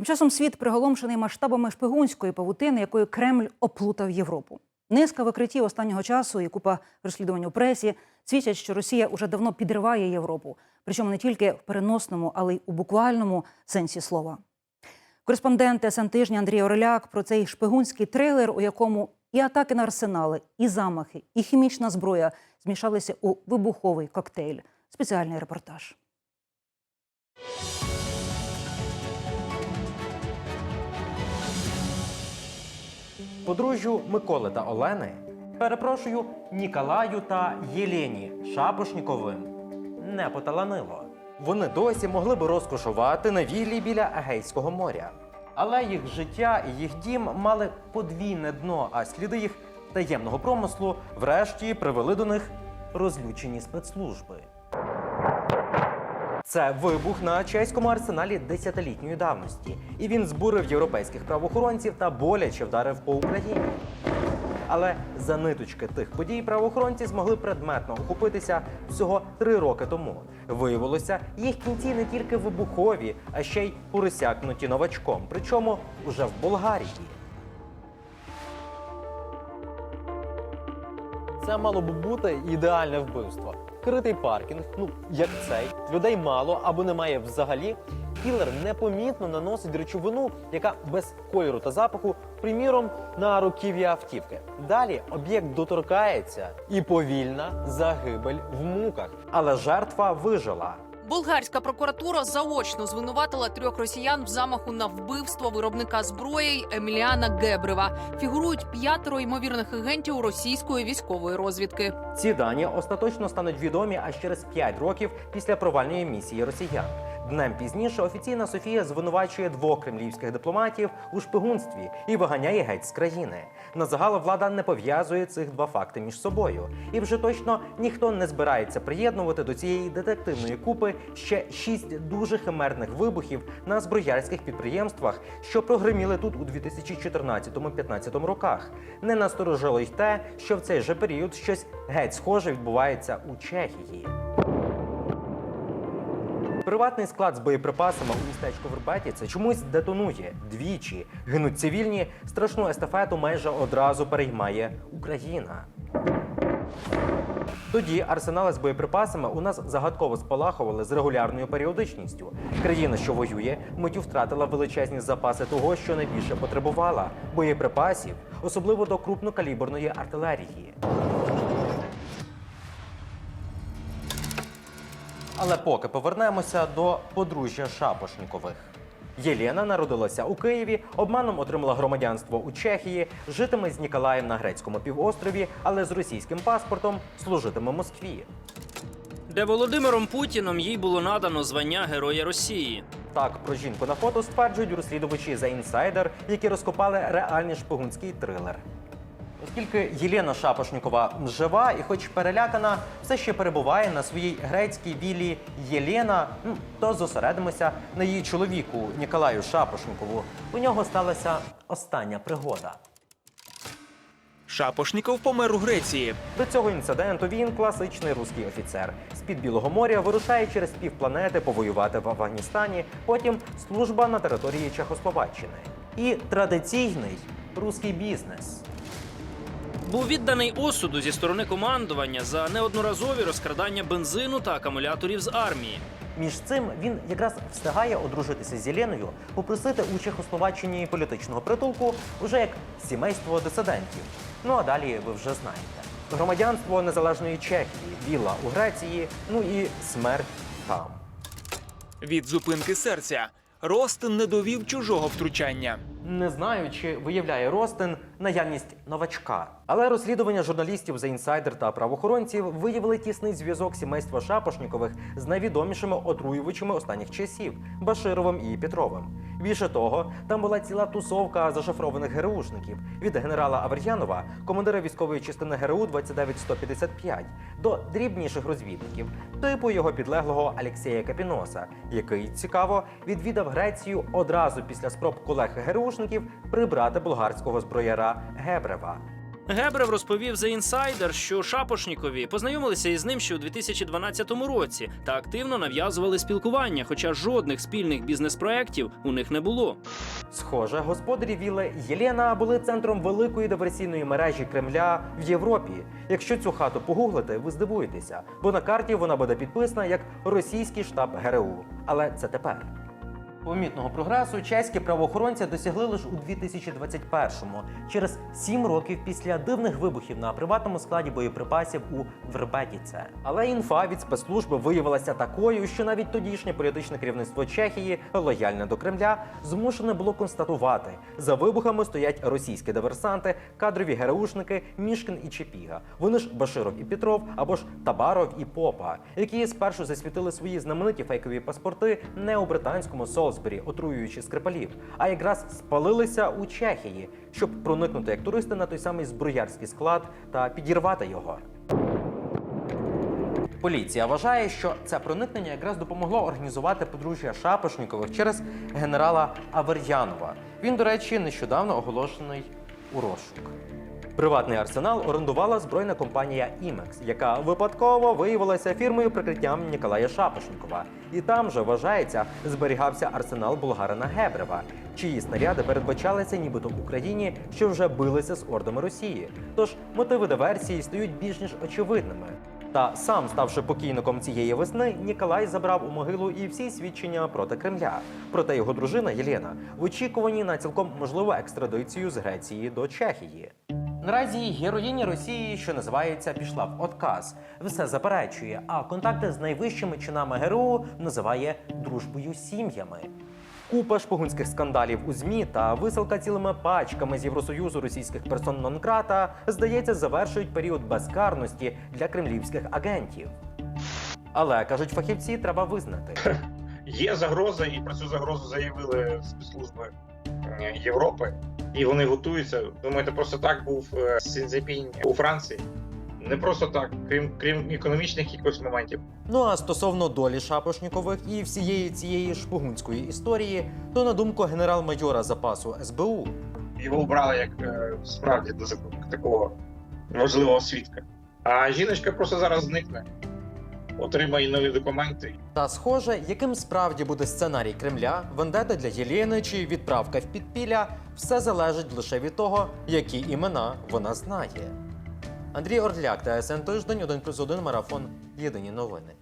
Тим часом світ приголомшений масштабами шпигунської павутини, якою Кремль оплутав Європу. Низка викриттів останнього часу і купа розслідувань у пресі свідчать, що Росія уже давно підриває Європу, причому не тільки в переносному, але й у буквальному сенсі слова. Кореспондент СН тижня Андрій Ореляк про цей шпигунський трилер, у якому і атаки на арсенали, і замахи, і хімічна зброя змішалися у вибуховий коктейль. Спеціальний репортаж. Подружжю Миколи та Олени. Перепрошую Ніколаю та Єлені Шапошніковим. Не поталанило. Вони досі могли би розкошувати на віллі біля Егейського моря. Але їх життя і їх дім мали подвійне дно, а сліди їх таємного промислу врешті привели до них розлючені спецслужби. Це вибух на чеському арсеналі десятилітньої давності, і він збурив європейських правоохоронців та боляче вдарив по Україні. Але за ниточки тих подій правоохоронці змогли предметно охопитися всього три роки тому. Виявилося, їх кінці не тільки вибухові, а ще й поросякнуті новачком, причому уже в Болгарії. Це мало б бути ідеальне вбивство. Критий паркінг, ну як цей, людей мало або немає взагалі. Кілер непомітно наносить речовину, яка без кольору та запаху, приміром, на руків'я автівки. Далі об'єкт доторкається і повільна загибель в муках. Але жертва вижила. Болгарська прокуратура заочно звинуватила трьох росіян в замаху на вбивство виробника зброї Еміліана Гебрева. Фігурують п'ятеро ймовірних агентів російської військової розвідки. Ці дані остаточно стануть відомі аж через 5 років після провальної місії росіян. Днем пізніше офіційна Софія звинувачує двох кремлівських дипломатів у шпигунстві і виганяє геть з країни. На загал влада не пов'язує цих два факти між собою, і вже точно ніхто не збирається приєднувати до цієї детективної купи ще шість дуже химерних вибухів на зброярських підприємствах, що прогреміли тут у 2014-15 роках. Не насторожило й те, що в цей же період щось геть схоже відбувається у Чехії. Приватний склад з боєприпасами у містечку Вербеті це чомусь детонує двічі. Гинуть цивільні, страшну естафету майже одразу переймає Україна. Тоді арсенали з боєприпасами у нас загадково спалахували з регулярною періодичністю. Країна, що воює, миттю втратила величезні запаси того, що найбільше потребувала боєприпасів, особливо до крупнокаліберної артилерії. Але поки повернемося до подружжя Шапошнікових. Єлена народилася у Києві, обманом отримала громадянство у Чехії, житиме з Ніколаєм на грецькому півострові, але з російським паспортом служитиме Москві. де Володимиром Путіном їй було надано звання Героя Росії. Так про жінку на фото стверджують розслідувачі The Insider, які розкопали реальний шпигунський трилер. Оскільки Єлена Шапошнікова жива і, хоч перелякана, все ще перебуває на своїй грецькій віллі Єлена, ну, то зосередимося на її чоловіку Ніколаю Шапошнікову. У нього сталася остання пригода. Шапошніков помер у Греції. До цього інциденту він класичний руський офіцер. З-під Білого моря вирушає через півпланети повоювати в Афганістані, потім служба на території Чехословаччини. І традиційний руський бізнес. Був відданий осуду зі сторони командування за неодноразові розкрадання бензину та акумуляторів з армії. Між цим він якраз встигає одружитися з Єленою, попросити у Чехословаччині політичного притулку уже як сімейство дисидентів. Ну а далі ви вже знаєте: громадянство незалежної Чехії, вілла у Греції, ну і смерть там. Від зупинки серця Ростин не довів чужого втручання. Не знаю, чи виявляє Ростин наявність новачка. Але розслідування журналістів за інсайдер та правоохоронців виявили тісний зв'язок сімейства Шапошнікових з найвідомішими отруювачами останніх часів Башировим і Петровим. Більше того, там була ціла тусовка зашифрованих ГРУшників від генерала Авер'янова, командира військової частини ГРУ 29155, до дрібніших розвідників, типу його підлеглого Алексія Капіноса, який цікаво відвідав Грецію одразу після спроб колег ГРУшників прибрати болгарського зброяра Гебрева. Гебрев розповів The Insider, що Шапошнікові познайомилися із ним ще у 2012 році та активно нав'язували спілкування, хоча жодних спільних бізнес-проєктів у них не було. Схоже, господарі віли Єлена були центром великої диверсійної мережі Кремля в Європі. Якщо цю хату погуглите, ви здивуєтеся, бо на карті вона буде підписана як російський штаб ГРУ. Але це тепер. Помітного прогресу чеські правоохоронці досягли лише у 2021-му, через сім років після дивних вибухів на приватному складі боєприпасів у Вербетіце. Але інфа від спецслужби виявилася такою, що навіть тодішнє політичне керівництво Чехії, лояльне до Кремля, змушене було констатувати: за вибухами стоять російські диверсанти, кадрові ГРУшники Мішкін і Чепіга. Вони ж Баширов і Петров або ж Табаров і Попа, які спершу засвітили свої знамениті фейкові паспорти не у британському Солсбері, отруюючи скрипалів, а якраз спалилися у Чехії, щоб проникнути як туристи на той самий зброярський склад та підірвати його. Поліція вважає, що це проникнення якраз допомогло організувати подружжя Шапошнікових через генерала Авер'янова. Він, до речі, нещодавно оголошений у розшук. Приватний арсенал орендувала збройна компанія Імекс, яка випадково виявилася фірмою прикриттям Ніколая Шапошнікова. І там же вважається зберігався арсенал болгарина Гебрева, чиї снаряди передбачалися нібито в Україні, що вже билися з ордами Росії. Тож мотиви диверсії стають більш ніж очевидними. Та сам, ставши покійником цієї весни, Ніколай забрав у могилу і всі свідчення проти Кремля. Проте його дружина Єлена в очікуванні на цілком можливу екстрадицію з Греції до Чехії. Наразі героїня Росії, що називається, пішла в отказ. Все заперечує, а контакти з найвищими чинами ГРУ називає дружбою сім'ями. Купа шпигунських скандалів у ЗМІ та висилка цілими пачками з Євросоюзу російських персон нон-крата, здається, завершують період безкарності для кремлівських агентів. Але кажуть фахівці, треба визнати. Є загроза, і про цю загрозу заявили спецслужби е, Європи, і вони готуються. Думаєте, просто так був е, Сінзепінь у Франції? Не просто так, крім крім економічних якихось моментів. Ну а стосовно долі Шапошнікових і всієї цієї шпигунської історії, то на думку генерал-майора запасу СБУ, Його обрали як е, справді дуже такого важливого свідка. А жіночка просто зараз зникне, отримає нові документи Та схоже, яким справді буде сценарій Кремля, вендета для Єлєни чи відправка в підпілля, все залежить лише від того, які імена вона знає. Андрій Орляк та СН Тиждень 1+,1 марафон. Єдині новини.